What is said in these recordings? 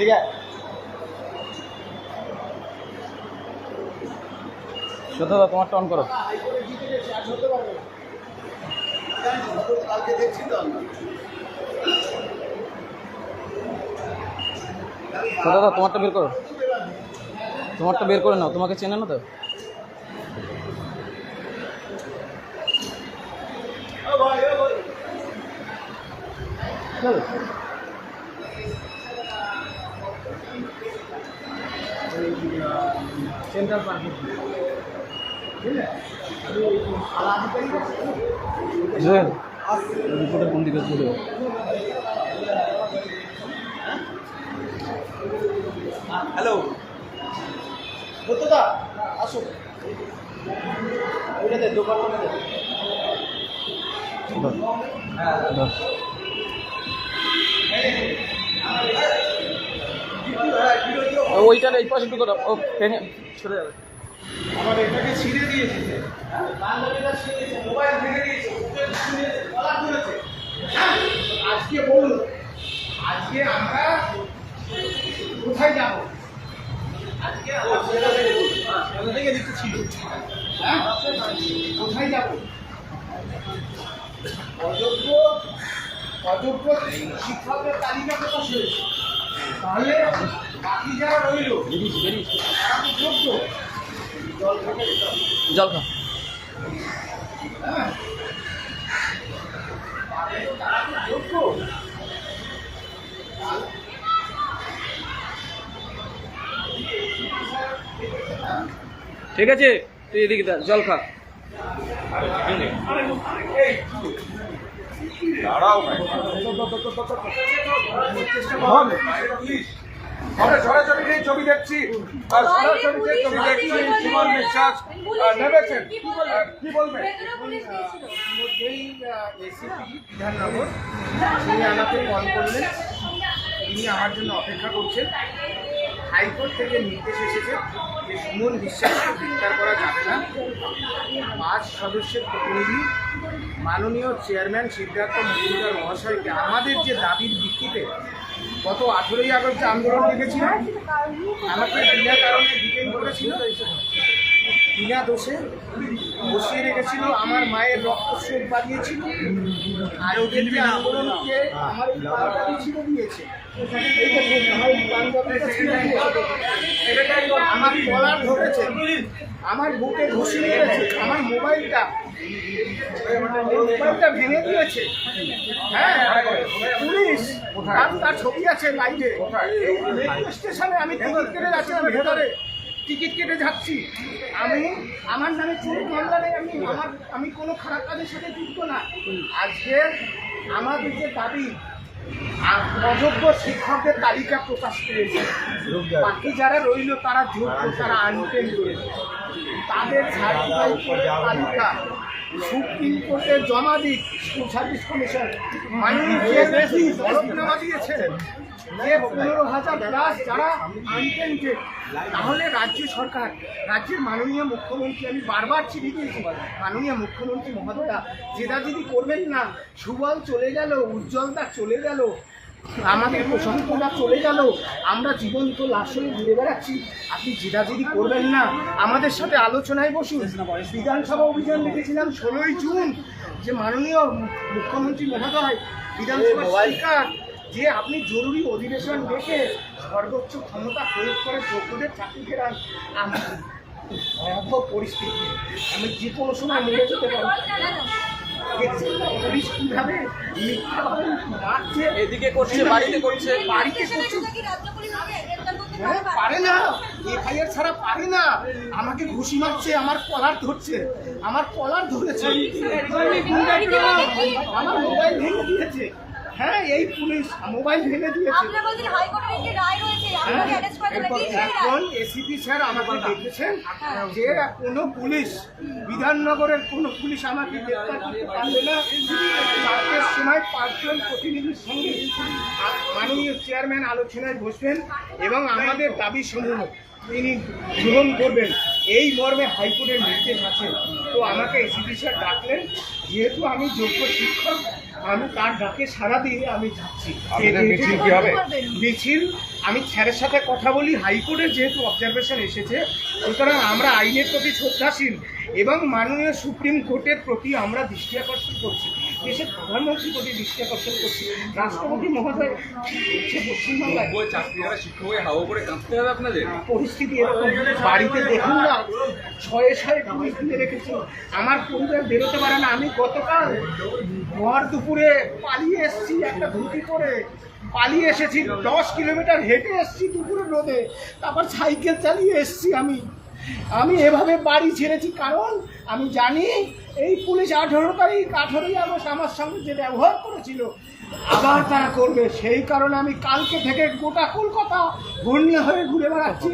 ठीक है শ্রদ্ধা তোমারটা অন করো কালকে দেখছি তো আমরা শ্রদ্ধা তোমারটা বের করো তোমারটা বের করে নাও তোমাকে চেনে না তো ও ভাই সেন্ট্রাল পার্কে জুয়েল রিপোর্টের কোন দিকে চলে? হ্যালো? দা আসো। ওইটাতে দোকানটা দে ওইটার এই পাশে ঢুকো ও টেনে সরে যাবে। আমার এটাকে ছিঁড়ে দিয়েছে মোবাইল ভেঙে দিয়েছে? আজকে বলুন আজকে আমরা কোথায় যাব? আজকে হ্যাঁ? কোথায় যাব? অযোগ্য অযোগ্য শিক্ষকদের তালিকা প্রকাশ হয়েছে। তাহলে বাকি যারা রইল জল খা হ্যাঁ তারা তো যোগ্য ঠিক আছে তুই এদিকে দা, জল খা। আমরা সরাসরি যে ছবি দেখছি আর সরাসরি যে ছবি দেখছি সুমন বিশ্বাস নেমেছেন। কি বলবেন ইতিমধ্যেই এসিপি বিধাননগর তিনি আমাকে কল করলেন তিনি আমার জন্য অপেক্ষা করছেন। হাইকোর্ট থেকে নির্দেশ এসেছে যে সুমন বিশ্বাসকে গ্রেপ্তার করা যাবে না। পাঁচ সদস্যের প্রতিনিধি মাননীয় চেয়ারম্যান সিদ্ধার্থ মজুমদার মহাশয়কে আমাদের যে দাবির ভিত্তিতে গত আঠেরোই আগস্ট আন্দোলন দেখেছিল, আমাকে বিনা কারণে ডিটেন করেছিল। বিনা দোষে বসিয়ে রেখেছিল আমার মায়ের রক্তস্রোত বাড়িয়েছিল। আর ওদের যে আন্দোলনকে আমার এই দিয়েছে। আমার কলার ধরেছে আমার বুকে ঘুষি মেরেছে আমার মোবাইলটা মোবাইলটা ভেঙে দিয়েছে। হ্যাঁ পুলিশ আর তার ছবি আছে লাইভে। স্টেশনে আমি টিকিট কেটে যাচ্ছি আমি ভেতরে। টিকিট কেটে যাচ্ছি। আমি আমার নামে চুরি মামলা নেই আমি আমার আমি কোনো খারাপ কাজের সাথে যুক্ত না। আজকে আমাদের যে দাবি অযোগ্য শিক্ষকদের তালিকা প্রকাশ পেয়েছে। বাকি যারা রইল তারা যোগ্য তারা আনটেন রয়েছে। তাদের সার্টিফাইড তালিকা সুপ্রিম কোর্টে জমা দিক। স্কুল সার্ভিস কমিশন মাননীয় দিয়েছেন যে পনেরো হাজার প্লাস যারা আনটেন্টেড তাহলে রাজ্য সরকার রাজ্যের মাননীয় মুখ্যমন্ত্রী আমি বারবার চিঠি দিয়েছি মাননীয় মুখ্যমন্ত্রী মহোদয়া জেদাজিদি করবেন না সুবল চলে গেল উজ্জ্বলদা চলে গেল আমাদের প্রশান্তরা চলে গেল আমরা জীবন্ত লাশ হয়ে ঘুরে বেড়াচ্ছি আপনি জেদাজিদি করবেন না। আমাদের সাথে আলোচনায় বসুন বিধানসভা অভিযান দেখেছিলাম ষোলোই জুন যে মাননীয় মুখ্যমন্ত্রী মহোদয় বিধানসভা স্পিকার যে আপনি জরুরি অধিবেশন ডেকে সর্বোচ্চ ক্ষমতা প্রয়োগ করে যোগ্যদের চাকরি ফেরান ভয়াবহ পরিস্থিতি। আমি যে কোনো সময় মরে যেতে পারি দেখছেন না পুলিশ কীভাবে মিথ্যাভাবে মারছে? এদিকে করছে বাড়িতে করছে। বাড়িতে করছে? হ্যাঁ, পারে না। এফআইআর ছাড়া পারে না। আমাকে ঘুষি মারছে আমার কলার ধরছে। আমার কলার ধরেছে। আমার মোবাইল ভেঙে দিয়েছে। হ্যাঁ এই পুলিশ মোবাইল ভেঙে দিয়েছে। এখন এসিপি স্যার আমাকে দেখেছেন যে কোনো পুলিশ বিধাননগরের কোনো পুলিশ আমাকে গ্রেপ্তার করতে পারবে না। চারটের সময় পাঁচজন প্রতিনিধির সঙ্গে মাননীয় চেয়ারম্যান আলোচনায় বসবেন এবং আমাদের দাবি সমূহ তিনি গ্রহণ করবেন। এই মর্মে হাইকোর্টের নির্দেশ আছে। তো আমাকে এসিপি স্যার ডাকলেন যেহেতু আমি যোগ্য শিক্ষক আমি তার ডাকে সারা দিয়ে আমি যাচ্ছি। আপনাদের মিছিল কি হবে? মিছিল আমি স্যারের সাথে কথা বলি হাইকোর্টের যেহেতু অবজারভেশন এসেছে সুতরাং আমরা আইনের প্রতি শ্রদ্ধাশীল এবং মাননীয় সুপ্রিম কোর্টের প্রতি আমরা দৃষ্টি আকর্ষণ করছি। দেশের প্রধানমন্ত্রীর প্রতি দৃষ্টি আকর্ষণ করছি। রাষ্ট্রপতি মহোদয় পশ্চিমবাংলায়। চাকরিরা শিক্ষক হয়ে হাওয়া করে কাঁদতে হবে আপনাদের? পরিস্থিতি এরকম। বাড়িতে দেখুন না ছয়ে ছয়ে পুলিশ দিয়ে রেখেছি। আমার পরিবার বেরোতে পারে না। আমি গতকাল ভর দুপুরে পালিয়ে এসেছি একটা ধুতি করে পালিয়ে এসেছি দশ কিলোমিটার হেঁটে এসেছি দুপুরে রোদে। তারপর সাইকেল চালিয়ে এসেছি আমি। আমি এভাবে বাড়ি ছেড়েছি, কারণ আমি জানি এই পুলিশ আঠেরো তারিখ আঠেরোই আগস্ট আমার সঙ্গে যে ব্যবহার করেছিল আবার তারা করবে। সেই কারণে আমি কালকে থেকে গোটা কলকাতা ঘূর্ণি হয়ে ঘুরে বেড়াচ্ছি।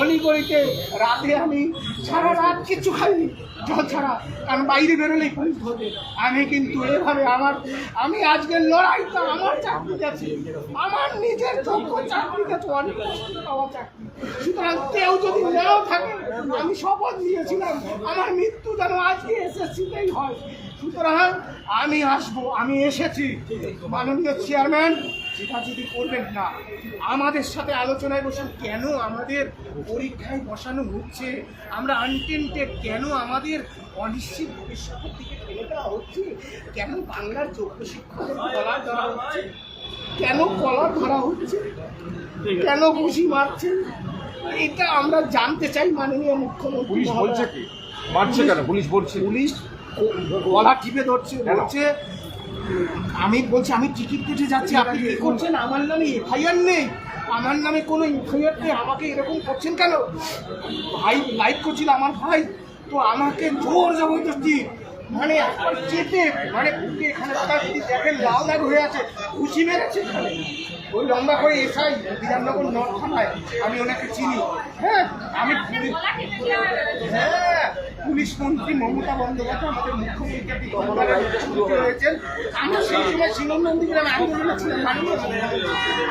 অলিগলিতে রাতে আমি সারা রাত কিচ্ছু খাইনি, জল ছাড়া। কারণ বাইরে বেরোলেই পুলিশ ধরবে। আমি কিন্তু এভাবে আমার আমি আজকের লড়াইটা আমার চাকরি গেছে। আমার নিজের যোগ্য চাকরি গেছে, অনেক কষ্ট পাওয়া চাকরি। সুতরাং কেউ যদি নাও থাকে, আমি শপথ নিয়েছিলাম, আমার মৃত্যু যেন আজকে এসএসসিতেই হয়। সুতরাং আমি আসব আমি এসেছি। মাননীয় চেয়ারম্যান সেটা যদি করবেন না আমাদের সাথে আলোচনায় বসে কেন আমাদের পরীক্ষায় বসানো হচ্ছে? আমরা আনটেন্টেড কেন আমাদের অনিশ্চিত ভবিষ্যতের দিকে ঠেলে দেওয়া হচ্ছে? কেন বাংলার যোগ্য শিক্ষকদের কলা ধরা হচ্ছে? কেন কলা ধরা হচ্ছে? কেন ঘুষি মারছে এটা আমরা জানতে চাই মাননীয় মুখ্যমন্ত্রী পুলিশ বলছে। কি? মারছে কেন? পুলিশ বলছে পুলিশ গলা টিপে ধরছে বলছে আমি বলছি আমি টিকিট কেটে যাচ্ছি আপনি কি করছেন? আমার নামে এফআইআর নেই। আমার নামে কোনো এফআইআর নেই আমাকে এরকম করছেন কেন? ভাই লাইভ করছিল আমার ভাই তো আমাকে জোর জবরদস্তি মানে একবার চেপে মানে বুকে এখানে তার যদি দেখেন লাল দাগ হয়ে আছে খুশি মেরেছে এখানে। ওই লম্বা করে এসআই বিধাননগর নর্থ থানায় আমি ওনাকে চিনি। হ্যাঁ আমি পুলিশ মন্ত্রী মমতা বন্দ্যোপাধ্যায় আমাদের মুখ্যমন্ত্রী আপনি গতবারের মুখ্যমন্ত্রী হয়েছেন আমি সেই সময় শিলং নন্দীগ্রাম আন্দোলনে ছিলাম।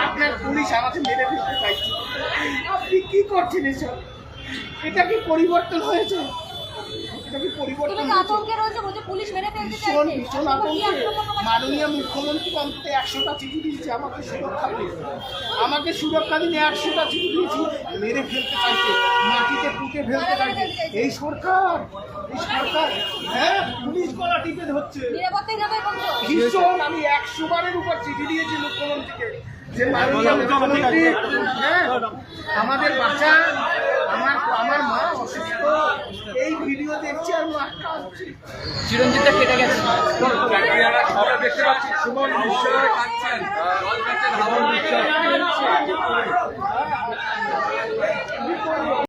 আপনার পুলিশ আমাকে মেরে ফেলতে চাইছে আপনি কি করছেন এসব? এটা কি পরিবর্তন হয়েছে? মাননীয় মুখ্যমন্ত্রী অন্তত একশোটা চিঠি দিয়েছে সুরক্ষা আমাকে সুরক্ষা দিনে একশোটা চিঠি দিয়েছি মেরে ফেলতে চাইছে। মাটিতে ফেলতে চাইছে। এই সরকার এই সরকার হ্যাঁ পুলিশ গলা টিপে ধরছে। ভীষণ আমি একশো বারের উপর চিঠি দিয়েছি মুখ্যমন্ত্রীকে যে মুখ্যমন্ত্রী হ্যাঁ আমাদের বাচ্চা আমার আমার মা অসুস্থ। এই ভিডিও দেখছি আর মা কাঁদছে। চিরঞ্জিতটা কেটে গেছে। চাকরিরা দেখতে পাচ্ছি সুমন বিশ্বাস। কাঁদছেন হাওয়া বিশ্বাস।